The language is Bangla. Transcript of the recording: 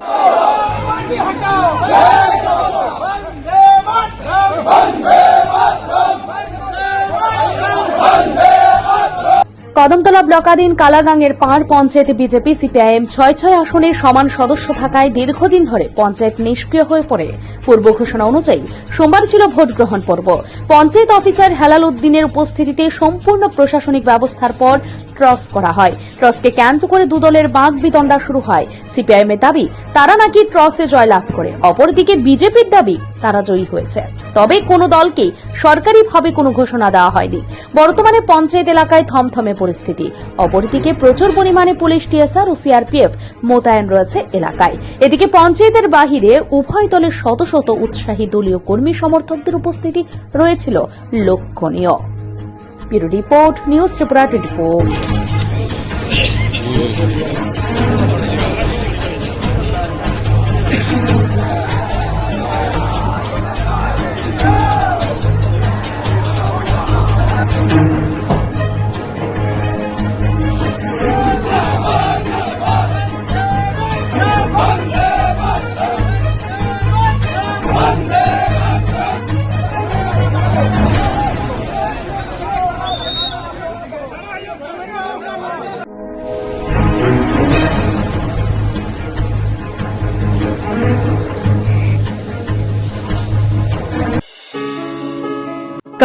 祝贺王俊凯 কদমতলা ব্লকাধীন কালাগাংয়ের পাঁড় পঞ্চায়েতে বিজেপি সিপিআইএম ছয় ছয় আসনের সমান সদস্য থাকায় দীর্ঘদিন ধরে পঞ্চায়েত নিষ্ক্রিয় হয়ে পড়ে। পূর্ব ঘোষণা অনুযায়ী সোমবার ছিল ভোট গ্রহণ পর্ব। পঞ্চায়েত অফিসার হেলাল উদ্দিনের উপস্থিতিতে সম্পূর্ণ প্রশাসনিক ব্যবস্থার পর ট্রস করা হয়। ট্রসকে কেন্দ্র করে দুদলের বাঘ বিতণ্ডা শুরু হয়। সিপিআইএম এর দাবি, তারা নাকি ট্রসে জয়লাভ করে। অপরদিকে বিজেপির দাবি তারা জয়ী হয়েছে। তবে কোনো দলকে সরকারিভাবে কোনো ঘোষণা দেওয়া হয়নি। বর্তমানে পঞ্চায়েত এলাকায় থমথমে পরিস্থিতি। অপরদিকে প্রচুর পরিমাণে পুলিশ টিএসআর ও সিআরপিএফ মোতায়েন রয়েছে এলাকায়। এদিকে পঞ্চায়েতের বাহিরে উভয় দলের শত শত উৎসাহী দলীয় কর্মী সমর্থকদের উপস্থিতি রয়েছিল লক্ষণীয়। Bureau report, news Tripura twenty